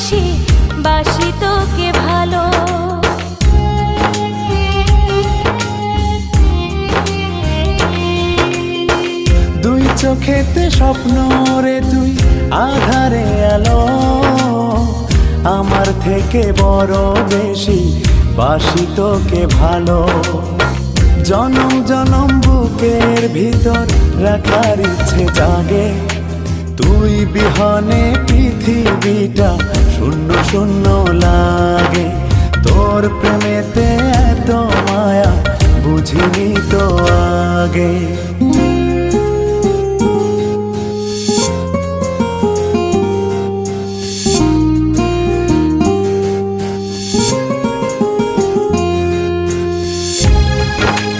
বেশি বাসি তোকে ভালো। দুই চোখেতে স্বপ্ন রে তুই, আধারে আলো। আমার থেকে বড় বেশি, বাসি তোকে ভালো। জনম জনম বুকের ভিতর রাখার ইচ্ছে জাগে। তুই বিহনে পৃথিবীটা শূন্য লাগে। তোর প্রেমেতে এত মায়া বুঝিনি তো আগে।